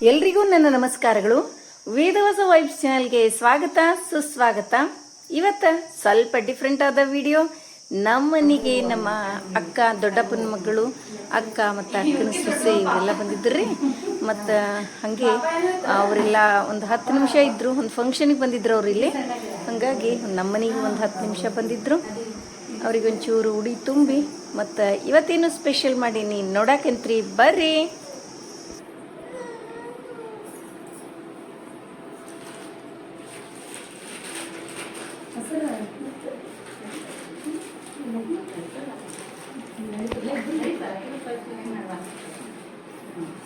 ಎಲ್ರಿಗೂ ನನ್ನ ನಮಸ್ಕಾರಗಳು. ವೇದವಸ ವೈಬ್ಸ್ ಚಾನಲ್ಗೆ ಸ್ವಾಗತ, ಸುಸ್ವಾಗತ. ಇವತ್ತ ಸ್ವಲ್ಪ ಡಿಫ್ರೆಂಟ್ ಆದ ವಿಡಿಯೋ ನಮ್ಮನಿಗೆ ನಮ್ಮ ಅಕ್ಕ, ದೊಡ್ಡಪ್ಪನ ಮಗಳು ಅಕ್ಕ ಮತ್ತು ಅಕ್ಕನ ಸೊಸೆ ಇವರೆಲ್ಲ ರೀ ಮತ್ತು ಹಾಗೆ ಅವರೆಲ್ಲ ಒಂದು ಹತ್ತು ನಿಮಿಷ ಇದ್ದರು ಒಂದು ಫಂಕ್ಷನಿಗೆ ಬಂದಿದ್ರು ಅವ್ರು ಇಲ್ಲಿ. ಹಾಗಾಗಿ ನಮ್ಮನಿಗೆ ಒಂದು ಹತ್ತು ನಿಮಿಷ ಬಂದಿದ್ದರು ಅವ್ರಿಗೆ ಒಂಚೂರು ಉಡಿ ತುಂಬಿ, ಮತ್ತು ಇವತ್ತೇನು ಸ್ಪೆಷಲ್ ಮಾಡೀನಿ ನೋಡಾಕಂತ್ರಿ. ಬರ್ರಿ. Thank you.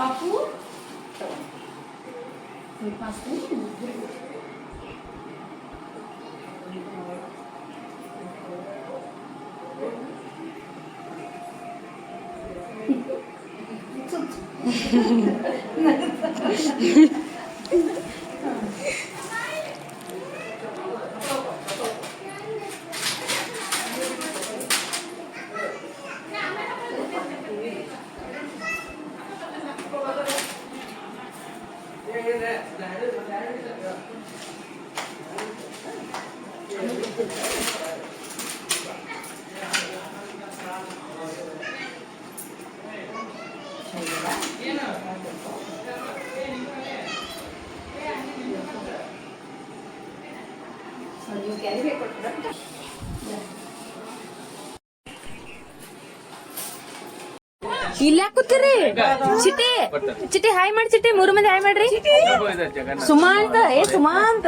ಪಾಪು ಸ್ವೀಟ್ ಮಾಡ್ತೀನಿ ನೀವು ಇಲ್ಲ ಕೂತಿರಿ ಚಿಟಿ ಚಿಟಿ ಹಾಯ್ ಮಾಡಿ ಚಿಟಿ ಮೂರು ಮಂದಿ ಹಾಯ್ ಮಾಡ್ರಿ. ಸುಮಾ ಅಂತ ಏ ಸುಮಾ ಅಂತ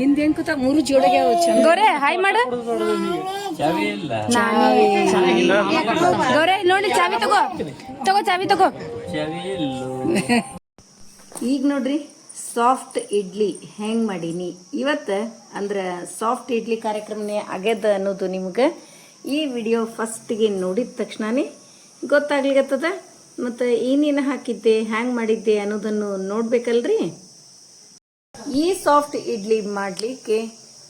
ಹಿಂದೆ ಕೂತ ಮೂರು ಜೋಡಿಗೆ ಗೌರೆ ಹಾಯ್ ಮಾಡ. ಗೌರೆ ಇಲ್ಲ್. ನೋಡಿ ಚಾವಿ ತಗೋ. ತಗೋ ಚಾವಿ ತಗೋ. ಈಗ ನೋಡ್ರಿ ಸಾಫ್ಟ್ ಇಡ್ಲಿ ಹೆಂಗೆ ಮಾಡೀನಿ. ಇವತ್ತು ಅಂದ್ರೆ ಸಾಫ್ಟ್ ಇಡ್ಲಿ ಕಾರ್ಯಕ್ರಮನೇ ಆಗ್ಯದ ಅನ್ನೋದು ನಿಮ್ಗೆ ಈ ವಿಡಿಯೋ ಫಸ್ಟಿಗೆ ನೋಡಿದ ತಕ್ಷಣನೇ ಗೊತ್ತಾಗ್ಲಿಕತ್ತದ? ಮತ್ತು ಏನೇನು ಹಾಕಿದ್ದೆ, ಹ್ಯಾಂಗೆ ಮಾಡಿದ್ದೆ ಅನ್ನೋದನ್ನು ನೋಡಬೇಕಲ್ರಿ? ಈ ಸಾಫ್ಟ್ ಇಡ್ಲಿ ಮಾಡಲಿಕ್ಕೆ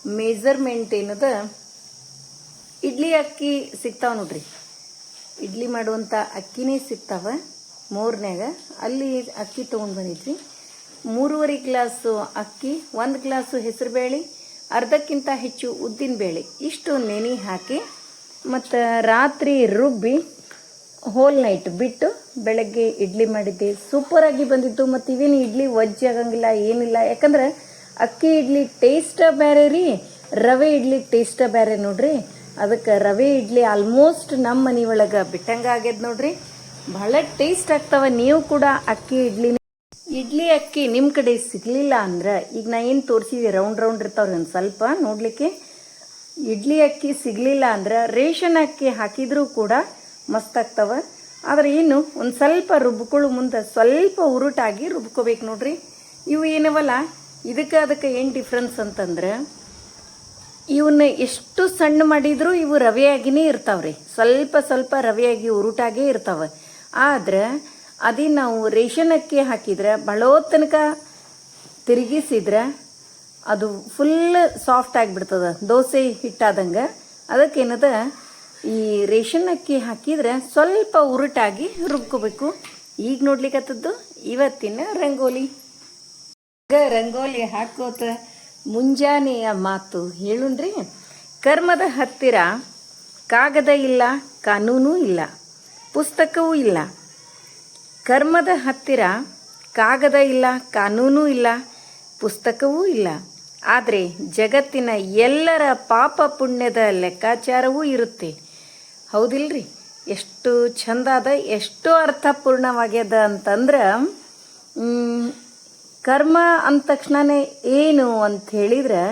ಮೇಜರ್ಮೆಂಟ್ ಏನದ? ಇಡ್ಲಿ ಅಕ್ಕಿ ಸಿಗ್ತಾವ ನೋಡ್ರಿ. ಇಡ್ಲಿ ಮಾಡುವಂಥ ಅಕ್ಕಿನೇ ಸಿಗ್ತಾವ ಮೂರನ್ಯಾಗ. ಅಲ್ಲಿ ಅಕ್ಕಿ ತೊಗೊಂಡು ಬಂದಿದ್ವಿ. ಮೂರುವರೆ ಗ್ಲಾಸು ಅಕ್ಕಿ, ಒಂದು ಗ್ಲಾಸು ಹೆಸರುಬೇಳೆ ಅರ್ಧಕ್ಕಿಂತ ಹೆಚ್ಚು ಉದ್ದಿನ ಬೇಳೆ. ಇಷ್ಟು ನೆನೆ ಹಾಕಿ ಮತ್ತು ರಾತ್ರಿ ರುಬ್ಬಿ ಹೋಲ್ ನೈಟ್ ಬಿಟ್ಟು ಬೆಳಗ್ಗೆ ಇಡ್ಲಿ ಮಾಡಿದ್ದೆ. ಸೂಪರಾಗಿ ಬಂದಿತ್ತು. ಮತ್ತು ಇವೇನು ಇಡ್ಲಿ ವಜ್ಜಿ ಆಗಂಗಿಲ್ಲ, ಏನಿಲ್ಲ. ಯಾಕಂದ್ರೆ ಅಕ್ಕಿ ಇಡ್ಲಿ ಟೇಸ್ಟ ಬೇರೆ ರೀ, ರವೆ ಇಡ್ಲಿ ಟೇಸ್ಟ ಬೇರೆ ನೋಡ್ರಿ. ಅದಕ್ಕೆ ರವೆ ಇಡ್ಲಿ ಆಲ್ಮೋಸ್ಟ್ ನಮ್ಮ ಮನೆ ಒಳಗೆ ಬಿಟ್ಟಂಗೆ ಆಗ್ಯದ ನೋಡ್ರಿ. ಬಹಳ ಟೇಸ್ಟ್ ಆಗ್ತಾವ. ನೀವು ಕೂಡ ಅಕ್ಕಿ ಇಡ್ಲಿ ಇಡ್ಲಿ ಅಕ್ಕಿ ನಿಮ್ಮ ಕಡೆ ಸಿಗ್ಲಿಲ್ಲ ಅಂದ್ರೆ ಈಗ ನಾ ಏನು ತೋರಿಸಿದೆ? ರೌಂಡ್ ರೌಂಡ್ ಇರ್ತಾವ್ರಿ ಒಂದು ಸ್ವಲ್ಪ ನೋಡ್ಲಿಕ್ಕೆ. ಇಡ್ಲಿ ಅಕ್ಕಿ ಸಿಗಲಿಲ್ಲ ಅಂದ್ರೆ ರೇಷನ್ ಅಕ್ಕಿ ಹಾಕಿದ್ರೂ ಕೂಡ ಮಸ್ತ್ ಆಗ್ತಾವ. ಆದ್ರೆ ಏನು ಒಂದು ಸ್ವಲ್ಪ ರುಬ್ಕೊಳ್ಳೋ ಮುಂದೆ ಸ್ವಲ್ಪ ಉರುಟಾಗಿ ರುಬ್ಕೋಬೇಕು ನೋಡ್ರಿ. ಇವು ಏನವಲ್ಲ, ಇದಕ್ಕೆ ಅದಕ್ಕೆ ಏನು ಡಿಫ್ರೆನ್ಸ್ ಅಂತಂದ್ರೆ ಇವನ್ನ ಎಷ್ಟು ಸಣ್ಣ ಮಾಡಿದ್ರು ಇವು ರವೆಯಾಗಿನೇ ಇರ್ತಾವ್ರಿ. ಸ್ವಲ್ಪ ಸ್ವಲ್ಪ ರವೆಯಾಗಿ ಉರುಟಾಗೇ ಇರ್ತಾವ. ಆದ್ರೆ ಅದೇ ನಾವು ರೇಷನ್ ಅಕ್ಕಿ ಹಾಕಿದ್ರೆ ಬಳೋ ತನಕ ತಿರುಗಿಸಿದ್ರೆ ಅದು ಫುಲ್ ಸಾಫ್ಟ್ ಆಗಿಬಿಡ್ತದ. ದೋಸೆ ಹಿಟ್ಟಾದಂಗೆ. ಅದಕ್ಕೇನದ ಈ ರೇಷನ್ ಅಕ್ಕಿ ಹಾಕಿದ್ರೆ ಸ್ವಲ್ಪ ಉರುಟಾಗಿ ರುಬ್ಕೋಬೇಕು. ಈಗ ನೋಡ್ಲಿಕ್ಕತ್ತದ್ದು ಇವತ್ತಿನ ರಂಗೋಲಿ. ರಂಗೋಲಿ ಹಾಕೋತ ಮುಂಜಾನೆಯ ಮಾತು ಹೇಳುಣ್ರಿ. ಕರ್ಮದ ಹತ್ತಿರ ಕಾಗದ ಇಲ್ಲ, ಕಾನೂನು ಇಲ್ಲ, ಪುಸ್ತಕವೂ ಇಲ್ಲ. ಕರ್ಮದ ಹತ್ತಿರ ಕಾಗದ ಇಲ್ಲ, ಕಾನೂನು ಇಲ್ಲ ಪುಸ್ತಕವೂ ಇಲ್ಲ. ಆದರೆ ಜಗತ್ತಿನ ಎಲ್ಲರ ಪಾಪ ಪುಣ್ಯದ ಲೆಕ್ಕಾಚಾರವೂ ಇರುತ್ತೆ. ಹೌದಿಲ್ರಿ? ಎಷ್ಟು ಚಂದಾದ ಎಷ್ಟು ಅರ್ಥಪೂರ್ಣವಾಗ್ಯದ ಅಂತಂದ್ರೆ ಕರ್ಮ ಅಂದ ತಕ್ಷಣನೇ ಏನು ಅಂತ ಹೇಳಿದ್ರೆ,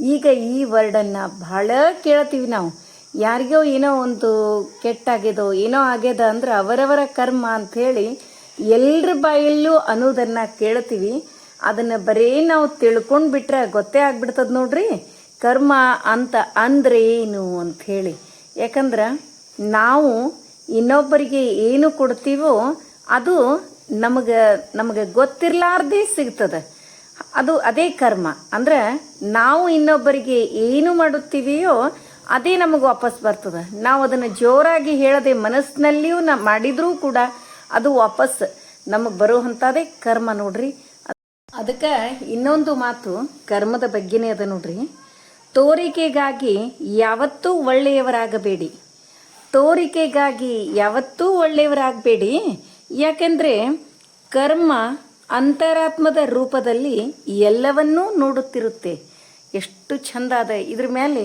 ಈಗ ಈ ವರ್ಡನ್ನು ಬಹಳ ಕೇಳ್ತೀವಿ ನಾವು. ಯಾರಿಗೋ ಏನೋ ಒಂದು ಕೆಟ್ಟಾಗ್ಯದೋ, ಏನೋ ಆಗ್ಯದ ಅಂದ್ರೆ ಅವರವರ ಕರ್ಮ ಅಂಥೇಳಿ ಎಲ್ಲರ ಬಾಯಲ್ಲೂ ಅನ್ನೋದನ್ನು ಕೇಳ್ತೀವಿ. ಅದನ್ನು ಬರೀ ನಾವು ತಿಳ್ಕೊಂಡು ಬಿಟ್ರೆ ಗೊತ್ತೇ ಆಗ್ಬಿಡ್ತದ ನೋಡ್ರಿ. ಕರ್ಮ ಅಂತ ಅಂದ್ರೆ ಏನು ಅಂತ ಹೇಳಿ. ಯಾಕಂದ್ರೆ ನಾವು ಇನ್ನೊಬ್ಬರಿಗೆ ಏನು ಕೊಡ್ತೀವೋ ಅದು ನಮಗೆ ನಮಗೆ ಗೊತ್ತಿರಲಾರ್ದೇ ಸಿಗ್ತದೆ. ಅದು ಅದೇ ಕರ್ಮ. ಅಂದ್ರೆ ನಾವು ಇನ್ನೊಬ್ಬರಿಗೆ ಏನು ಮಾಡುತ್ತೀವಿಯೋ ಅದೇ ನಮಗೆ ವಾಪಸ್ ಬರ್ತದೆ. ನಾವು ಅದನ್ನು ಜೋರಾಗಿ ಹೇಳದೆ ಮನಸ್ಸಿನಲ್ಲಿಯೂ ನಾ ಮಾಡಿದ್ರೂ ಕೂಡ ಅದು ವಾಪಸ್ ನಮಗೆ ಬರುವಂಥದ್ದೇ ಕರ್ಮ ನೋಡ್ರಿ. ಅದಕ್ಕೆ ಇನ್ನೊಂದು ಮಾತು ಕರ್ಮದ ಬಗ್ಗೆನೇ ಅದ ನೋಡ್ರಿ. ತೋರಿಕೆಗಾಗಿ ಯಾವತ್ತೂ ಒಳ್ಳೆಯವರಾಗಬೇಡಿ. ತೋರಿಕೆಗಾಗಿ ಯಾವತ್ತೂ ಒಳ್ಳೆಯವರಾಗಬೇಡಿ. ಯಾಕೆಂದರೆ ಕರ್ಮ ಅಂತರಾತ್ಮದ ರೂಪದಲ್ಲಿ ಎಲ್ಲವನ್ನೂ ನೋಡುತ್ತಿರುತ್ತೆ. ಎಷ್ಟು ಚಂದ ಅದ. ಇದ್ರ ಮೇಲೆ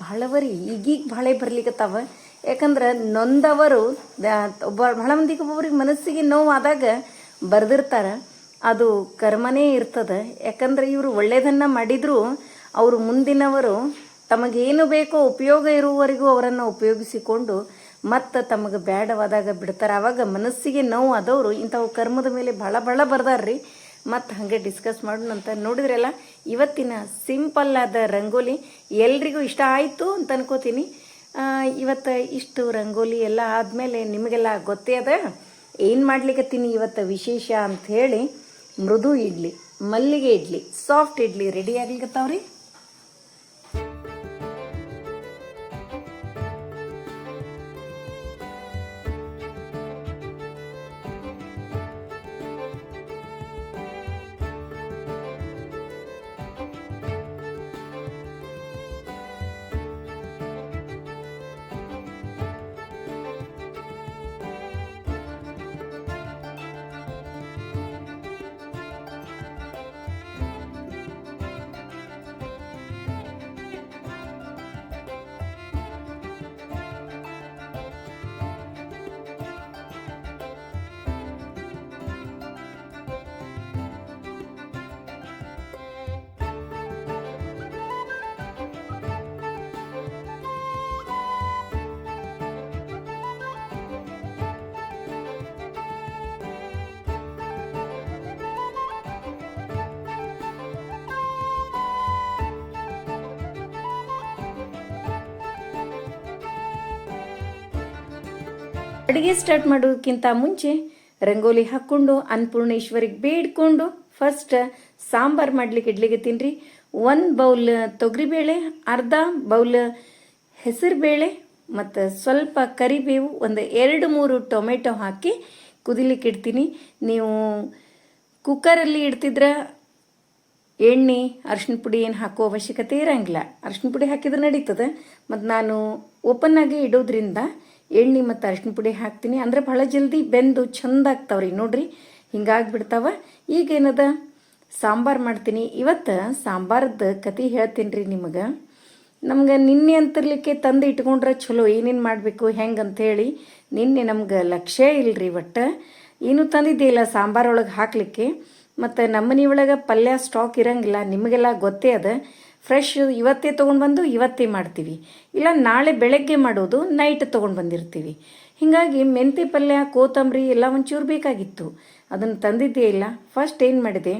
ಬಹಳವರಿ ಈಗೀಗ ಬಹಳ ಬರ್ಲಿಕ್ಕತ್ತಾವ ಯಾಕಂದ್ರೆ ನೊಂದವರು ಒಬ್ಬ ಬಹಳ ಮಂದಿಗೆ ಒಬ್ಬೊಬ್ರಿಗೆ ಮನಸ್ಸಿಗೆ ನೋವಾದಾಗ ಬರ್ದಿರ್ತಾರ. ಅದು ಕರ್ಮನೇ ಇರ್ತದೆ. ಯಾಕಂದ್ರೆ ಇವರು ಒಳ್ಳೆಯದನ್ನು ಮಾಡಿದ್ರು, ಅವರು ಮುಂದಿನವರು ತಮಗೇನು ಬೇಕೋ ಉಪಯೋಗ ಇರುವವರೆಗೂ ಅವರನ್ನು ಉಪಯೋಗಿಸಿಕೊಂಡು ಮತ್ತು ತಮಗೆ ಬೇಡವಾದಾಗ ಬಿಡ್ತಾರೆ. ಆವಾಗ ಮನಸ್ಸಿಗೆ ನೋವು ಆದವರು ಇಂಥವು ಕರ್ಮದ ಮೇಲೆ ಭಾಳ ಭಾಳ ಬರ್ದಾರ್ರಿ. ಮತ್ತು ಹಾಗೆ ಡಿಸ್ಕಸ್ ಮಾಡೋಣ ಅಂತ ನೋಡಿದ್ರಲ್ಲ, ಇವತ್ತಿನ ಸಿಂಪಲ್ ಆದ ರಂಗೋಲಿ ಎಲ್ರಿಗೂ ಇಷ್ಟ ಆಯಿತು ಅಂತ ಅನ್ಕೋತೀನಿ. ಇವತ್ತು ಇಷ್ಟು ರಂಗೋಲಿ ಎಲ್ಲ ಆದಮೇಲೆ ನಿಮಗೆಲ್ಲ ಗೊತ್ತೇ ಅದ. ಏನು ಮಾಡ್ಲಿಕ್ಕತ್ತೀನಿ ಇವತ್ತು ವಿಶೇಷ ಅಂತ ಹೇಳಿ ಮೃದು ಇಡ್ಲಿ ಮಲ್ಲಿಗೆ ಇಡ್ಲಿ ಸಾಫ್ಟ್ ಇಡ್ಲಿ ರೆಡಿ ಆಗ್ಲಿಕತ್ತಾವ್ರಿ ಅಡುಗೆ ಸ್ಟಾರ್ಟ್ ಮಾಡೋದಕ್ಕಿಂತ ಮುಂಚೆ ರಂಗೋಲಿ ಹಾಕ್ಕೊಂಡು, ಅನ್ನಪೂರ್ಣೇಶ್ವರಿಗೆ ಬೇಡ್ಕೊಂಡು ಫಸ್ಟ್ ಸಾಂಬಾರು ಮಾಡ್ಲಿಕ್ಕೆ ಇಡ್ಲಿಕ್ಕೆ ತಿನ್ರಿ. ಒಂದು ಬೌಲ್ ತೊಗರಿಬೇಳೆ ಅರ್ಧ ಬೌಲ್ ಹೆಸರುಬೇಳೆ ಮತ್ತು ಸ್ವಲ್ಪ ಕರಿಬೇವು, ಒಂದು ಎರಡು ಮೂರು ಟೊಮೆಟೊ ಹಾಕಿ ಕುದಿಲಿಕ್ಕೆ ಇಡ್ತೀನಿ. ನೀವು ಕುಕ್ಕರಲ್ಲಿ ಇಡ್ತಿದ್ರೆ ಎಣ್ಣೆ ಅರ್ಶಿನ ಪುಡಿ ಏನು ಹಾಕೋ ಅವಶ್ಯಕತೆ ಇರಂಗಿಲ್ಲ. ಅರ್ಶಿನ ಪುಡಿ ಹಾಕಿದ್ರೆ ನಡೀತದೆ. ಮತ್ತು ನಾನು ಓಪನ್ ಆಗಿ ಇಡೋದ್ರಿಂದ ಎಣ್ಣೆ ಮತ್ತು ಅರಿಶಿನ ಪುಡಿ ಹಾಕ್ತೀನಿ. ಅಂದರೆ ಭಾಳ ಜಲ್ದಿ ಬೆಂದು ಚಂದ ಆಗ್ತಾವ್ರಿ. ನೋಡ್ರಿ, ಹಿಂಗಾಗ್ಬಿಡ್ತಾವ. ಈಗೇನದ? ಸಾಂಬಾರು ಮಾಡ್ತೀನಿ. ಇವತ್ತು ಸಾಂಬಾರದ ಕತೆ ಹೇಳ್ತೀನಿ ರೀ ನಿಮಗೆ. ನಮ್ಗೆ ನಿನ್ನೆ ಅಂತಿರ್ಲಿಕ್ಕೆ ತಂದು ಇಟ್ಕೊಂಡ್ರೆ ಚಲೋ. ಏನೇನು ಮಾಡಬೇಕು ಹೆಂಗೆ ಅಂಥೇಳಿ ನಿನ್ನೆ ನಮ್ಗೆ ಲಕ್ಷ್ಯ ಇಲ್ರಿ ಒಟ್ಟು. ಏನೂ ತಂದಿದ್ದಿಲ್ಲ ಸಾಂಬಾರೊಳಗೆ ಹಾಕಲಿಕ್ಕೆ. ಮತ್ತು ನಮ್ಮನೆ ಒಳಗೆ ಪಲ್ಯ ಸ್ಟಾಕ್ ಇರಂಗಿಲ್ಲ. ನಿಮಗೆಲ್ಲ ಗೊತ್ತೇ ಅದ. ಫ್ರೆಶ್ ಇವತ್ತೇ ತೊಗೊಂಡು ಬಂದು ಇವತ್ತೇ ಮಾಡ್ತೀವಿ. ಇಲ್ಲ, ನಾಳೆ ಬೆಳಗ್ಗೆ ಮಾಡೋದು ನೈಟ್ ತೊಗೊಂಡು ಬಂದಿರ್ತೀವಿ ಹೀಗಾಗಿ ಮೆಂತೆ ಪಲ್ಯ ಕೋತಂಬರಿ ಎಲ್ಲ ಒಂಚೂರು ಬೇಕಾಗಿತ್ತು. ಅದನ್ನು ತಂದಿದ್ದೇ ಇಲ್ಲ. ಫಸ್ಟ್ ಏನು ಮಾಡಿದೆ?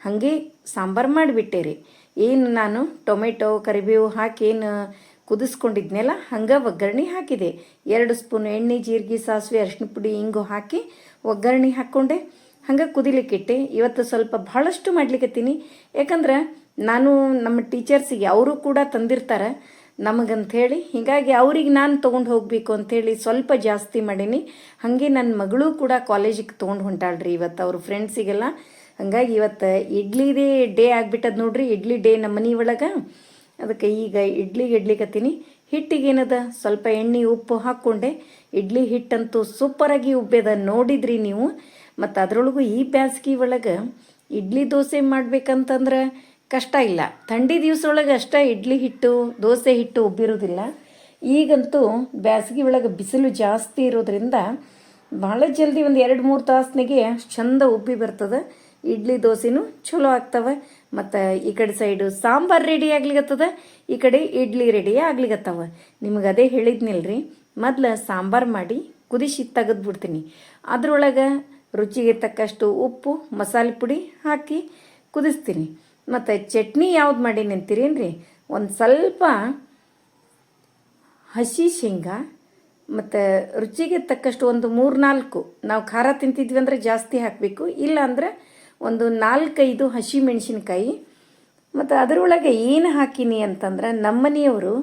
ಹಾಗೆ ಸಾಂಬಾರು ಮಾಡಿಬಿಟ್ಟೆ ರೀ. ಏನು ನಾನು ಟೊಮೆಟೊ, ಕರಿಬೇವು ಹಾಕಿ ಏನು ಕುದಿಸ್ಕೊಂಡಿದ್ನೆಲ್ಲ, ಹಂಗೆ ಒಗ್ಗರಣೆ ಹಾಕಿದೆ. ಎರಡು ಸ್ಪೂನ್ ಎಣ್ಣೆ, ಜೀರಿಗೆ, ಸಾಸಿವೆ ಅರಿಶಿನ ಪುಡಿ ಹಿಂಗು ಹಾಕಿ ಒಗ್ಗರಣೆ ಹಾಕ್ಕೊಂಡೆ. ಹಂಗೆ ಕುದಿಲಿಕ್ಕಿಟ್ಟೆ. ಇವತ್ತು ಸ್ವಲ್ಪ ಭಾಳಷ್ಟು ಮಾಡ್ಲಿಕ್ಕತ್ತೀನಿ ಯಾಕಂದ್ರೆ ನಾನು ನಮ್ಮ ಟೀಚರ್ಸಿಗೆ ಅವರು ಕೂಡ ತಂದಿರ್ತಾರೆ. ನಮಗಂಥೇಳಿ ಹೀಗಾಗಿ ಅವ್ರಿಗೆ ನಾನು ತೊಗೊಂಡು ಹೋಗಬೇಕು ಅಂಥೇಳಿ ಸ್ವಲ್ಪ ಜಾಸ್ತಿ ಮಾಡೀನಿ. ಹಾಗೆ ನನ್ನ ಮಗಳು ಕೂಡ ಕಾಲೇಜಿಗೆ ತೊಗೊಂಡು ಹೊಂಟಾಳ್ರಿ ಇವತ್ತು ಅವ್ರ ಫ್ರೆಂಡ್ಸಿಗೆಲ್ಲ ಹಂಗಾಗಿ ಇವತ್ತು ಇಡ್ಲಿದೇ ಡೇ ಆಗಿಬಿಟ್ಟದ ನೋಡ್ರಿ, ಇಡ್ಲಿ ಡೇ ನಮ್ಮ ಮನೆ ಒಳಗೆ. ಅದಕ್ಕೆ ಈಗ ಇಡ್ಲಿಗೆ ಇಡ್ಲಿಕತ್ತೀನಿ. ಹಿಟ್ಟಿಗೆ ಏನದ ಸ್ವಲ್ಪ ಎಣ್ಣೆ, ಉಪ್ಪು ಹಾಕ್ಕೊಂಡೆ. ಇಡ್ಲಿ ಹಿಟ್ಟಂತೂ ಸೂಪರಾಗಿ ಉಬ್ಬೇದ ನೋಡಿದ್ರಿ ನೀವು. ಮತ್ತು ಅದರೊಳಗೂ ಈ ಬ್ಯಾಸ್ಗಿ ಒಳಗೆ ಇಡ್ಲಿ ದೋಸೆ ಮಾಡ್ಬೇಕಂತಂದ್ರೆ ಕಷ್ಟ ಇಲ್ಲ. ಥಂಡಿ ದಿವಸೊಳಗೆ ಅಷ್ಟೇ ಇಡ್ಲಿ ಹಿಟ್ಟು, ದೋಸೆ ಹಿಟ್ಟು ಉಬ್ಬಿರೋದಿಲ್ಲ. ಈಗಂತೂ ಬ್ಯಾಸಗಿ ಒಳಗೆ ಬಿಸಿಲು ಜಾಸ್ತಿ ಇರೋದ್ರಿಂದ ಭಾಳ ಜಲ್ದಿ ಒಂದು ಎರಡು ಮೂರು ತಾಸ್ನಾಗೆ ಚಂದ ಉಬ್ಬಿ ಬರ್ತದೆ. ಇಡ್ಲಿ, ದೋಸೆನೂ ಚಲೋ ಆಗ್ತವೆ. ಮತ್ತು ಈ ಕಡೆ ಸೈಡು ಸಾಂಬಾರು ರೆಡಿ ಆಗ್ಲಿಕತ್ತದ, ಈ ಕಡೆ ಇಡ್ಲಿ ರೆಡಿ ಆಗ್ಲಿಗತ್ತವೆ ನಿಮಗೆ ಅದೇ ಹೇಳಿದ್ನಿಲ್ರಿ, ಮೊದಲು ಸಾಂಬಾರು ಮಾಡಿ ಕುದಿಸಿ ತೆಗೆದ್ಬಿಡ್ತೀನಿ. ಅದರೊಳಗೆ ರುಚಿಗೆ ತಕ್ಕಷ್ಟು ಉಪ್ಪು, ಮಸಾಲೆ ಪುಡಿ ಹಾಕಿ ಕುದಿಸ್ತೀನಿ. ಮತ್ತು ಚಟ್ನಿ ಯಾವ್ದು ಮಾಡಿ ನಿಂತಿರೇನ್ರಿ ಒಂದು ಸ್ವಲ್ಪ ಹಸಿ ಶೇಂಗಾ, ಮತ್ತು ರುಚಿಗೆ ತಕ್ಕಷ್ಟು ಒಂದು ಮೂರು ನಾಲ್ಕು ನಾವು ಖಾರ ತಿಂತಿದ್ವಿ ಅಂದರೆ ಜಾಸ್ತಿ ಹಾಕಬೇಕು. ಇಲ್ಲ ಅಂದ್ರೆ ಒಂದು ನಾಲ್ಕೈದು ಹಸಿ ಮೆಣಸಿನ್ಕಾಯಿ. ಮತ್ತು ಅದರೊಳಗೆ ಏನು ಹಾಕಿನಿ ಅಂತಂದ್ರೆ ನಮ್ಮನೆಯವರು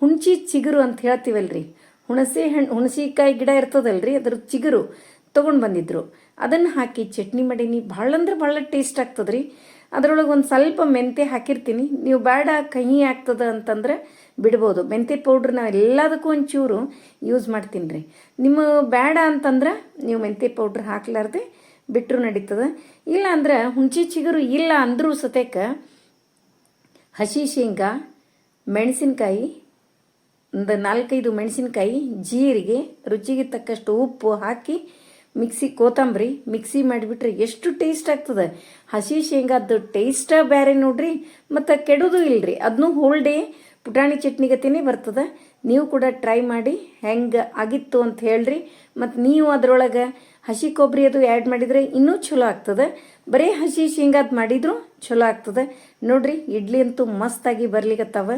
ಹುಣಚಿ ಚಿಗುರು ಅಂತ ಹೇಳ್ತೀವಲ್ರಿ. ಹುಣಸೆ ಹಣ್ಣು ಹುಣಸಿಕಾಯಿ ಗಿಡ ಇರ್ತದಲ್ರಿ, ಅದ್ರ ಚಿಗುರು. ತೊಗೊಂಡು ಬಂದಿದ್ರು. ಅದನ್ನು ಹಾಕಿ ಚಟ್ನಿ ಮಾಡೀನಿ. ಭಾಳ ಅಂದ್ರೆ ಭಾಳ ಟೇಸ್ಟ್ ಆಗ್ತದ್ರಿ. ಅದರೊಳಗೆ ಒಂದು ಸ್ವಲ್ಪ ಮೆಂತೆ ಹಾಕಿರ್ತೀನಿ. ನೀವು ಬೇಡ ಕಹಿ ಆಗ್ತದ ಅಂತಂದ್ರೆ ಬಿಡ್ಬೋದು. ಮೆಂತೆ ಪೌಡ್ರ್ ನಾವು ಎಲ್ಲದಕ್ಕೂ ಒಂಚೂರು ಯೂಸ್ ಮಾಡ್ತೀನಿ ರೀ ನಿಮ್ಮ ಬೇಡ ಅಂತಂದ್ರೆ ನೀವು ಮೆಂತೆ ಪೌಡ್ರ್ ಹಾಕ್ಲಾರ್ದೆ ಬಿಟ್ಟರು ನಡೀತದೆ. ಇಲ್ಲ ಅಂದ್ರೆ ಹುಣಸೆ ಚಿಗುರು ಇಲ್ಲ ಅಂದರೂ ಸತೇಕ ಹಸಿ ಶೇಂಗಾ, ಮೆಣಸಿನ್ಕಾಯಿ, ಒಂದು ನಾಲ್ಕೈದು ಮೆಣಸಿನ್ಕಾಯಿ, ಜೀರಿಗೆ, ರುಚಿಗೆ ತಕ್ಕಷ್ಟು ಉಪ್ಪು ಹಾಕಿ ಮಿಕ್ಸಿ ಕೋತಂಬರಿ, ಮಿಕ್ಸಿ ಮಾಡಿಬಿಟ್ರೆ ಎಷ್ಟು ಟೇಸ್ಟ್ ಆಗ್ತದೆ. ಹಸಿ ಶೇಂಗಾದ್ದು ಟೇಸ್ಟ ಬೇರೆ ನೋಡ್ರಿ, ಮತ್ತು ಕೆಡೋದು ಇಲ್ಲರಿ ಅದನ್ನೂ ಹೋಲ್ ಡೇ ಪುಟಾಣಿ ಚಟ್ನಿಗತಿನೇ ಬರ್ತದೆ. ನೀವು ಕೂಡ ಟ್ರೈ ಮಾಡಿ ಹೆಂಗೆ ಆಗಿತ್ತು ಅಂತ ಹೇಳ್ರಿ. ಮತ್ತು ನೀವು ಅದರೊಳಗೆ ಹಸಿ ಕೊಬ್ಬರಿ ಅದು ಆ್ಯಡ್ ಮಾಡಿದರೆ ಇನ್ನೂ ಚಲೋ ಆಗ್ತದೆ. ಬರೀ ಹಸಿ ಶೇಂಗಾದ ಮಾಡಿದ್ರು ಚಲೋ ಆಗ್ತದೆ. ನೋಡ್ರಿ, ಇಡ್ಲಿ ಅಂತೂ ಮಸ್ತಾಗಿ ಬರ್ಲಿಕತ್ತಾವ.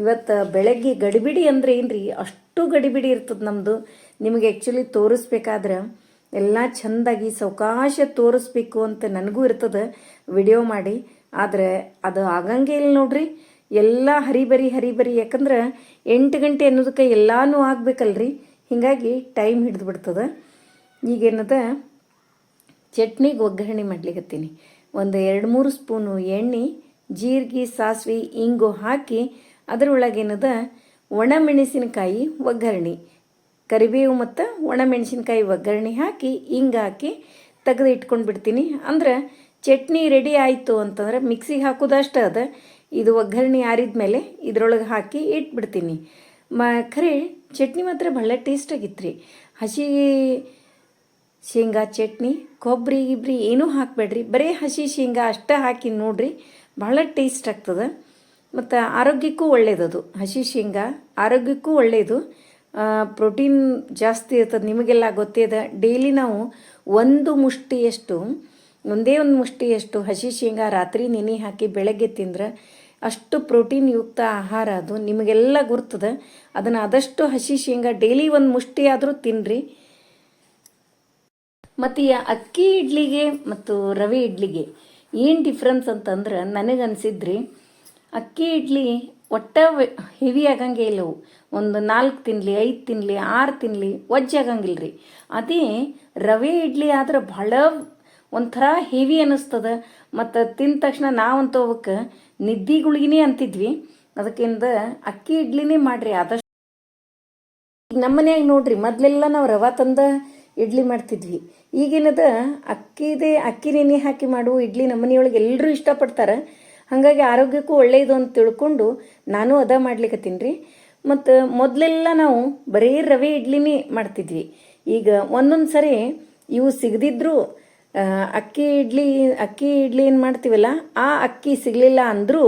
ಇವತ್ತು ಬೆಳಗ್ಗೆ ಗಡಿಬಿಡಿ ಅಂದ್ರೆ ರೀ ಅಷ್ಟು ಗಡಿಬಿಡಿ ಇರ್ತದೆ ನಮ್ಮದು ನಿಮಗೆ ಆ್ಯಕ್ಚುಲಿ ತೋರಿಸ್ಬೇಕಾದ್ರೆ ಎಲ್ಲ ಚಂದಾಗಿ ಸಾವಕಾಶ ತೋರಿಸ್ಬೇಕು ಅಂತ ನನಗೂ ಇರ್ತದೆ ವಿಡಿಯೋ ಮಾಡಿ. ಆದರೆ ಅದು ಆಗಂಗೆ ಇಲ್ಲ ನೋಡ್ರಿ. ಎಲ್ಲ ಹರಿಬರಿ ಹರಿಬರಿ, ಯಾಕಂದ್ರೆ ಎಂಟು ಗಂಟೆ ಅನ್ನೋದಕ್ಕೆ ಎಲ್ಲಾನು ಆಗ್ಬೇಕಲ್ರಿ. ಹೀಗಾಗಿ ಟೈಮ್ ಹಿಡಿದು ಬಿಡ್ತದೆ. ಈಗೇನದ ಚಟ್ನಿಗೆ ಒಗ್ಗರಣೆ ಮಾಡ್ಲಿಕತ್ತೀನಿ. ಒಂದು ಎರಡು ಮೂರು ಸ್ಪೂನು ಎಣ್ಣೆ, ಜೀರಿಗೆ, ಸಾಸಿವೆ, ಇಂಗು ಹಾಕಿ ಅದರೊಳಗೇನದ ಒಣಮೆಣಸಿನಕಾಯಿ ಒಗ್ಗರಣೆ. ಕರಿಬೇವು ಮತ್ತು ಒಣಮೆಣಸಿನ್ಕಾಯಿ ಒಗ್ಗರಣೆ ಹಾಕಿ, ಹಿಂಗೆ ಹಾಕಿ ತೆಗೆದು ಇಟ್ಕೊಂಡು ಬಿಡ್ತೀನಿ. ಅಂದ್ರೆ ಚಟ್ನಿ ರೆಡಿ ಆಯಿತು ಅಂತಂದ್ರೆ ಮಿಕ್ಸಿಗೆ ಹಾಕೋದಷ್ಟೇ ಅದ. ಇದು ಒಗ್ಗರಣೆ ಆರಿದ ಮೇಲೆ ಇದ್ರೊಳಗೆ ಹಾಕಿ ಇಟ್ಬಿಡ್ತೀನಿ. ಮ, ಖರೆ ಚಟ್ನಿ ಮಾತ್ರ ಭಾಳ ಟೇಸ್ಟ್ ಆಗಿತ್ತು ರೀ ಹಸಿ ಶೇಂಗಾ ಚಟ್ನಿ ಕೊಬ್ಬರಿ ಗಿಬ್ರಿ ಏನೂ ಹಾಕಬೇಡ್ರಿ. ಬರೀ ಹಸಿ ಶೇಂಗಾ ಅಷ್ಟೇ ಹಾಕಿ ನೋಡ್ರಿ ಭಾಳ ಟೇಸ್ಟ್ ಆಗ್ತದೆ. ಮತ್ತು ಆರೋಗ್ಯಕ್ಕೂ ಒಳ್ಳೆಯದದು ಹಸಿ ಶೇಂಗಾ ಆರೋಗ್ಯಕ್ಕೂ ಒಳ್ಳೆಯದು ಪ್ರೋಟೀನ್ ಜಾಸ್ತಿ ಇರ್ತದೆ, ನಿಮಗೆಲ್ಲ ಗೊತ್ತಿದೆ ಡೈಲಿ ನಾವು ಒಂದು ಮುಷ್ಟಿಯಷ್ಟು, ಒಂದೇ ಒಂದು ಮುಷ್ಟಿಯಷ್ಟು ಹಸಿ ಶೇಂಗಾ ರಾತ್ರಿ ನೆನೆ ಹಾಕಿ ಬೆಳಗ್ಗೆ ತಿಂದ್ರೆ ಅಷ್ಟು ಪ್ರೋಟೀನ್ ಯುಕ್ತ ಆಹಾರ ಅದು, ನಿಮಗೆಲ್ಲ ಗುರ್ತದೆ. ಅದನ್ನು ಆದಷ್ಟು ಹಸಿ ಶೇಂಗಾ ಡೈಲಿ ಒಂದು ಮುಷ್ಟಿ ಆದರೂ ತಿನ್ನಿರಿ ಮತ್ತು ಈ ಅಕ್ಕಿ ಇಡ್ಲಿಗೆ ಮತ್ತು ರವೆ ಇಡ್ಲಿಗೆ ಏನು ಡಿಫ್ರೆನ್ಸ್ ಅಂತಂದ್ರೆ ನನಗೆ ಅನಿಸಿದ್ರಿ ಅಕ್ಕಿ ಇಡ್ಲಿ ಒಟ್ಟ ಹೆವಿ ಆಗಂಗೆ ಇಲ್ಲವು ಒಂದು ನಾಲ್ಕು ತಿನ್ನಲಿ ಐದು ತಿನ್ನಲಿ ಆರು ತಿನ್ನಲಿ ವಜ್ಜೆ ಆಗಂಗಿಲ್ಲ ರೀ ಅದೇ ರವೆ ಇಡ್ಲಿ ಆದ್ರೆ ಭಾಳ ಒಂಥರ ಹೆವಿ ಅನ್ನಿಸ್ತದ. ಮತ್ತು ತಿಂದ ತಕ್ಷಣ ನಾವಂತೂ ಅವಕ್ಕೆ ನಿದ್ದೆ ಗುಳಿಗಿನೇ ಅಂತಿದ್ವಿ. ಅದಕ್ಕಿಂತ ಅಕ್ಕಿ ಇಡ್ಲಿನೇ ಮಾಡ್ರಿ. ಆದಷ್ಟು ನಮ್ಮ ಮನ್ಯಾಗ ನೋಡ್ರಿ, ಮೊದಲೆಲ್ಲ ನಾವು ರವೆ ತಂದ ಇಡ್ಲಿ ಮಾಡ್ತಿದ್ವಿ. ಈಗೇನದ ಅಕ್ಕಿದೆ, ಅಕ್ಕಿ ನೆನೆ ಹಾಕಿ ಮಾಡುವ ಇಡ್ಲಿ ನಮ್ಮ ಮನೆಯೊಳಗೆ ಎಲ್ಲರೂ ಇಷ್ಟಪಡ್ತಾರೆ. ಹಾಗಾಗಿ ಆರೋಗ್ಯಕ್ಕೂ ಒಳ್ಳೆಯದು ಅಂತ ತಿಳ್ಕೊಂಡು ನಾನು ಅದ ಮಾಡ್ಲಿಕ್ಕತ್ತೀನಿ ರೀ. ಮತ್ತು ಮೊದಲೆಲ್ಲ ನಾವು ಬರೀ ರವೆ ಇಡ್ಲಿನೇ ಮಾಡ್ತಿದ್ವಿ. ಈಗ ಒಂದೊಂದು ಸರಿ ಇವು ಸಿಗದಿದ್ರು ಅಕ್ಕಿ ಇಡ್ಲಿ ಅಕ್ಕಿ ಇಡ್ಲಿ ಏನು ಮಾಡ್ತೀವಲ್ಲ, ಆ ಅಕ್ಕಿ ಸಿಗಲಿಲ್ಲ ಅಂದರೂ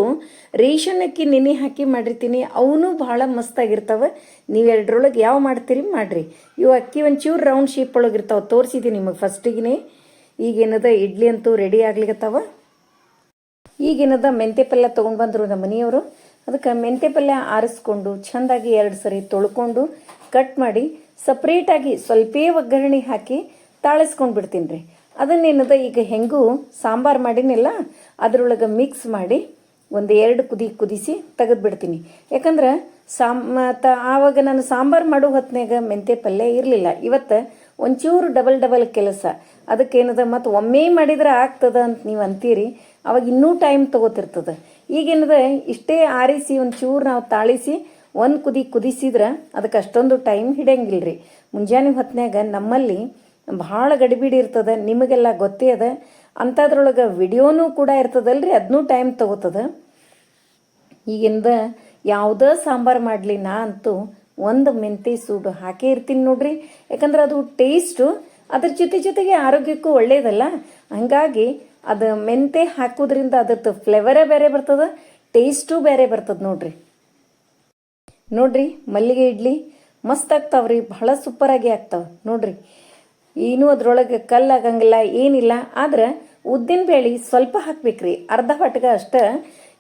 ರೇಷನ್ ಅಕ್ಕಿ ನೆನೆ ಹಾಕಿ ಮಾಡಿರ್ತೀನಿ. ಅವನು ಭಾಳ ಮಸ್ತಾಗಿರ್ತಾವೆ ನೀವು ಎರಡರೊಳಗೆ ಯಾವ ಮಾಡ್ತೀರಿ ಮಾಡಿರಿ. ಇವು ಅಕ್ಕಿ ಒಂಚೂರು ರೌಂಡ್ ಶೇಪ್ ಒಳಗೆ ಇರ್ತಾವೆ. ತೋರಿಸಿದ್ದೀನಿ ನಿಮಗೆ ಫಸ್ಟಿಗೆ ಈಗೇನದ ಇಡ್ಲಿ ಅಂತೂ ರೆಡಿ ಆಗ್ಲಿಕತ್ತಾವ. ಈಗೇನದ ಮೆಂತೆ ಪಲ್ಯ ತೊಗೊಂಡು ಬಂದರು ನಮ್ಮ ಮನೆಯವರು. ಅದಕ್ಕೆ ಮೆಂತೆ ಪಲ್ಯ ಆರಿಸ್ಕೊಂಡು, ಚೆಂದಾಗಿ ಎರಡು ಸರಿ ತೊಳ್ಕೊಂಡು ಕಟ್ ಮಾಡಿ ಸಪ್ರೇಟಾಗಿ ಸ್ವಲ್ಪೇ ಒಗ್ಗರಣೆ ಹಾಕಿ ತಾಳಿಸ್ಕೊಂಡು ಬಿಡ್ತೀನಿ ರೀ. ಅದನ್ನೇನದ ಈಗ ಹೆಂಗೂ ಸಾಂಬಾರು ಮಾಡಿನಿಲ್ಲ, ಅದರೊಳಗೆ ಮಿಕ್ಸ್ ಮಾಡಿ ಒಂದು ಎರಡು ಕುದಿ ಕುದಿಸಿ ತೆಗೆದು ಬಿಡ್ತೀನಿ. ಯಾಕಂದ್ರೆ ಸಾಂ ಮತ್ತು ಆವಾಗ ನಾನು ಸಾಂಬಾರು ಮಾಡೋ ಹೊತ್ನ್ಯಾಗ ಮೆಂತೆ ಪಲ್ಯ ಇರಲಿಲ್ಲ. ಇವತ್ತು ಒಂಚೂರು ಡಬಲ್ ಡಬಲ್ ಕೆಲಸ. ಅದಕ್ಕೇನದ, ಮತ್ತು ಒಮ್ಮೆ ಮಾಡಿದ್ರೆ ಆಗ್ತದ ಅಂತ ನೀವು ಅಂತೀರಿ. ಅವಾಗ ಇನ್ನೂ ಟೈಮ್ ತಗೋತಿರ್ತದೆ. ಈಗೇನದ, ಇಷ್ಟೇ ಆರಿಸಿ ಒಂದು ಚೂರು ನಾವು ತಾಳಿಸಿ ಒಂದು ಕುದಿ ಕುದಿಸಿದ್ರೆ ಅದಕ್ಕೆ ಅಷ್ಟೊಂದು ಟೈಮ್ ಹಿಡಿಯಂಗಿಲ್ಲ ರೀ ಮುಂಜಾನೆ ಹೊತ್ನ್ಯಾಗ ನಮ್ಮಲ್ಲಿ ಭಾಳ ಗಡಿಬಿಡಿ ಇರ್ತದೆ, ನಿಮಗೆಲ್ಲ ಗೊತ್ತೇ ಅದ. ಅಂಥದ್ರೊಳಗೆ ವಿಡಿಯೋನೂ ಕೂಡ ಇರ್ತದಲ್ರಿ ಅದನ್ನೂ ಟೈಮ್ ತಗೋತದ. ಈಗಿಂದ ಯಾವುದೇ ಸಾಂಬಾರು ಮಾಡಲಿ ನಾ ಅಂತೂ ಒಂದು ಮೆಂತೆ ಸೂಡು ಹಾಕೇ ಇರ್ತೀನಿ ನೋಡ್ರಿ. ಯಾಕಂದ್ರೆ ಅದು ಟೇಸ್ಟು ಅದ್ರ ಜೊತೆ ಜೊತೆಗೆ ಆರೋಗ್ಯಕ್ಕೂ ಒಳ್ಳೇದಲ್ಲ. ಹಂಗಾಗಿ ಅದು ಮೆಂತೆ ಹಾಕೋದ್ರಿಂದ ಅದ್ರದ್ದು ಫ್ಲೇವರೇ ಬೇರೆ ಬರ್ತದ ಟೇಸ್ಟು ಬೇರೆ ಬರ್ತದ ನೋಡ್ರಿ. ನೋಡ್ರಿ, ಮಲ್ಲಿಗೆ ಇಡ್ಲಿ ಮಸ್ತ್ ಆಗ್ತಾವ್ರಿ, ಬಹಳ ಸೂಪರಾಗಿ ಆಗ್ತಾವ ನೋಡ್ರಿ. ಏನೂ ಅದ್ರೊಳಗೆ ಕಲ್ಲು ಆಗಂಗಿಲ್ಲ, ಏನಿಲ್ಲ, ಆದ್ರೆ ಉದ್ದಿನ ಬೇಳೆ ಸ್ವಲ್ಪ ಹಾಕ್ಬೇಕ್ರಿ, ಅರ್ಧ ವಾಟಗ ಅಷ್ಟೇ,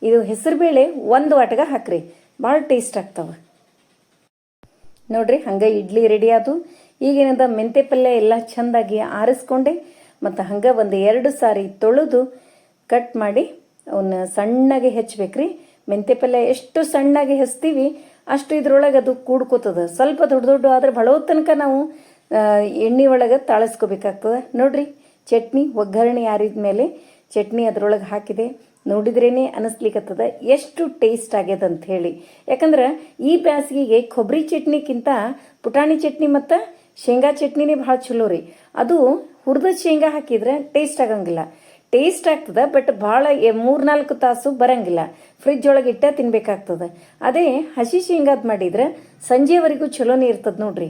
ಇದು ಹೆಸರು ಬೇಳೆ ಒಂದು ವಾಟಗ ಹಾಕ್ರಿ, ಭಾಳ ಟೇಸ್ಟ್ ಆಗ್ತಾವ. ನೋಡ್ರಿ, ಹಂಗೆ ಇಡ್ಲಿ ರೆಡಿ ಆದು. ಈಗೇನದ ಮೆಂತೆ ಪಲ್ಯ ಎಲ್ಲ ಚೆಂದಾಗಿ ಆರಿಸ್ಕೊಂಡೆ. ಮತ್ತು ಹಂಗೆ ಒಂದು ಎರಡು ಸಾರಿ ತೊಳೆದು ಕಟ್ ಮಾಡಿ ಅವನ್ನ ಸಣ್ಣಗೆ ಹೆಚ್ಚಬೇಕ್ರಿ. ಮೆಂತೆ ಪಲ್ಯ ಎಷ್ಟು ಸಣ್ಣಗೆ ಹೆಚ್ತೀವಿ ಅಷ್ಟು ಇದ್ರೊಳಗೆ ಅದು ಕೂಡ್ಕೋತದ. ಸ್ವಲ್ಪ ದೊಡ್ಡ ದೊಡ್ಡ ಆದ್ರೆ ಬಳೋ ತನಕ ನಾವು ಎಣ್ಣೆ ಒಳಗೆ ತಾಳಿಸ್ಕೋಬೇಕಾಗ್ತದೆ. ನೋಡ್ರಿ, ಚಟ್ನಿ ಒಗ್ಗರಣೆ ಯಾರಿದ ಮೇಲೆ ಚಟ್ನಿ ಅದ್ರೊಳಗೆ ಹಾಕಿದೆ. ನೋಡಿದ್ರೇನೆ ಅನಿಸ್ಲಿಕ್ಕತ್ತದ ಎಷ್ಟು ಟೇಸ್ಟ್ ಆಗ್ಯದ ಅಂತ ಹೇಳಿ. ಯಾಕಂದ್ರೆ ಈ ಬ್ಯಾಸಿಗೆಗೆ ಕೊಬ್ಬರಿ ಚಟ್ನಿಕ್ಕಿಂತ ಪುಟಾಣಿ ಚಟ್ನಿ ಮತ್ತು ಶೇಂಗಾ ಚಟ್ನಿನೇ ಭಾಳ ಚಲೋ ರೀ. ಅದು ಹುರಿದ ಶೇಂಗಾ ಹಾಕಿದ್ರೆ ಟೇಸ್ಟ್ ಆಗಂಗಿಲ್ಲ. ಟೇಸ್ಟ್ ಆಗ್ತದ ಬಟ್ ಭಾಳ ಮೂರ್ನಾಲ್ಕು ತಾಸು ಬರಂಗಿಲ್ಲ. ಫ್ರಿಜ್ ಒಳಗೆ ಇಟ್ಟ ತಿನ್ಬೇಕಾಗ್ತದ. ಅದೇ ಹಸಿ ಶೇಂಗಾದ್ ಮಾಡಿದ್ರೆ ಸಂಜೆವರೆಗೂ ಚಲೋನೇ ಇರ್ತದ ನೋಡ್ರಿ.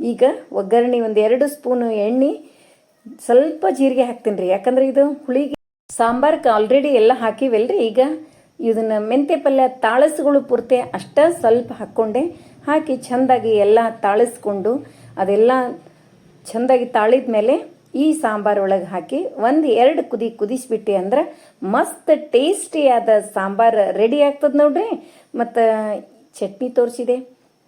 ಈಗ ಒಗ್ಗರಣೆ ಒಂದು ಎರಡು ಸ್ಪೂನು ಎಣ್ಣೆ, ಸ್ವಲ್ಪ ಜೀರಿಗೆ ಹಾಕ್ತೀನಿ ರೀ ಯಾಕಂದ್ರೆ ಇದು ಹುಳಿಗೆ ಸಾಂಬಾರ್ಗೆ ಆಲ್ರೆಡಿ ಎಲ್ಲ ಹಾಕಿವಲ್ರಿ. ಈಗ ಇದನ್ನ ಮೆಂತೆ ಪಲ್ಯ ತಾಳಸುಗಳು ಪೂರ್ತಿ ಅಷ್ಟ ಸ್ವಲ್ಪ ಹಾಕ್ಕೊಂಡೆ ಹಾಕಿ ಚೆಂದಾಗಿ ಎಲ್ಲ ತಾಳಿಸ್ಕೊಂಡು ಅದೆಲ್ಲ ಚೆಂದಾಗಿ ತಾಳಿದ ಮೇಲೆ ಈ ಸಾಂಬಾರ್ ಒಳಗೆ ಹಾಕಿ ಒಂದು ಎರಡು ಕುದಿ ಕುದಿಸ್ಬಿಟ್ಟೆ ಅಂದ್ರೆ ಮಸ್ತ್ ಟೇಸ್ಟಿಯಾದ ಸಾಂಬಾರ್ ರೆಡಿ ಆಗ್ತದೆ ನೋಡ್ರಿ. ಮತ್ತು ಚಟ್ನಿ ತೋರಿಸಿದೆ.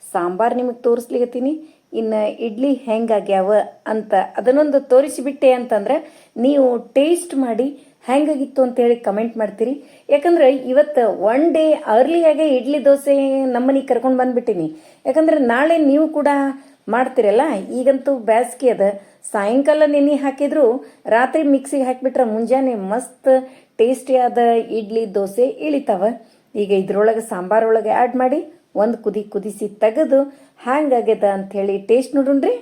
ಸಾಂಬಾರ್ ನಿಮಗೆ ತೋರಿಸ್ಲಿಕತ್ತೀನಿ. ಇನ್ನು ಇಡ್ಲಿ ಹೆಂಗಾಗ್ಯಾವ ಅಂತ ಅದನ್ನೊಂದು ತೋರಿಸಿಬಿಟ್ಟೆ ಅಂತಂದ್ರೆ ನೀವು ಟೇಸ್ಟ್ ಮಾಡಿ ಹೆಂಗಾಗಿತ್ತು ಅಂತೇಳಿ ಕಮೆಂಟ್ ಮಾಡ್ತೀರಿ. ಯಾಕಂದ್ರೆ ಇವತ್ತು ಒನ್ ಡೇ ಅರ್ಲಿಯಾಗೆ ಇಡ್ಲಿ ದೋಸೆ ನಮ್ಮನಿಗೆ ಕರ್ಕೊಂಡು ಬಂದ್ಬಿಟ್ಟಿನಿ. ಯಾಕಂದ್ರೆ ನಾಳೆ ನೀವು ಕೂಡ ಮಾಡ್ತೀರಲ್ಲ? ಈಗಂತೂ ಬ್ಯಾಸ್ಗೆ ಅದ. ಸಾಯಂಕಾಲ ನೆನೆ ಹಾಕಿದ್ರು ರಾತ್ರಿ ಮಿಕ್ಸಿಗೆ ಹಾಕಿಬಿಟ್ರೆ ಮುಂಜಾನೆ ಮಸ್ತ್ ಟೇಸ್ಟಿಯಾದ ಇಡ್ಲಿ, ದೋಸೆ ಇಳಿತಾವ. ಈಗ ಇದ್ರೊಳಗೆ ಸಾಂಬಾರೊಳಗೆ ಆ್ಯಡ್ ಮಾಡಿ ಒಂದು ಕುದಿ ಕುದಿಸಿ ತೆಗೆದು ಹ್ಯಾಂಗಾಗ್ಯದ ಅಂಥೇಳಿ ಟೇಸ್ಟ್ ನೋಡ್ರಿ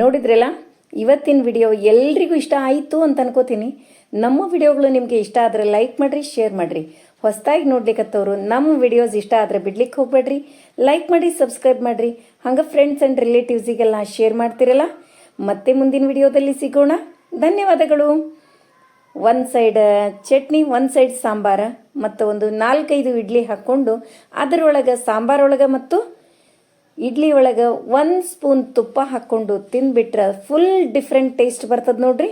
ನೋಡಿದ್ರಲ್ಲ, ಇವತ್ತಿನ ವಿಡಿಯೋ ಎಲ್ರಿಗೂ ಇಷ್ಟ ಆಯಿತು ಅಂತ ಅನ್ಕೋತೀನಿ. ನಮ್ಮ ವಿಡಿಯೋಗಳು ನಿಮಗೆ ಇಷ್ಟ ಆದರೆ ಲೈಕ್ ಮಾಡಿರಿ ಶೇರ್ ಮಾಡಿರಿ. ಹೊಸದಾಗಿ ನೋಡ್ಲಿಕ್ಕತ್ತವರು ನಮ್ಮ ವಿಡಿಯೋಸ್ ಇಷ್ಟ ಆದರೆ ಬಿಡ್ಲಿಕ್ಕೆ ಹೋಗ್ಬೇಡ್ರಿ. ಲೈಕ್ ಮಾಡಿ ಸಬ್ಸ್ಕ್ರೈಬ್ ಮಾಡಿರಿ. ಹಂಗೆ ಫ್ರೆಂಡ್ಸ್ ಆ್ಯಂಡ್ ರಿಲೇಟಿವ್ಸಿಗೆಲ್ಲ ಶೇರ್ ಮಾಡ್ತಿರಲ್ಲ? ಮತ್ತೆ ಮುಂದಿನ ವಿಡಿಯೋದಲ್ಲಿ ಸಿಗೋಣ. ಧನ್ಯವಾದಗಳು. ಒಂದು ಸೈಡ್ ಚಟ್ನಿ ಒಂದು ಸೈಡ್ ಸಾಂಬಾರ, ಮತ್ತು ಒಂದು ನಾಲ್ಕೈದು ಇಡ್ಲಿ ಹಾಕ್ಕೊಂಡು ಅದರೊಳಗೆ ಸಾಂಬಾರೊಳಗೆ ಮತ್ತು ಇಡ್ಲಿ ಒಳಗೆ ಒಂದು ಸ್ಪೂನ್ ತುಪ್ಪ ಹಾಕ್ಕೊಂಡು ತಿಂದ್ಬಿಟ್ರೆ ಫುಲ್ ಡಿಫ್ರೆಂಟ್ ಟೇಸ್ಟ್ ಬರ್ತದೆ ನೋಡ್ರಿ.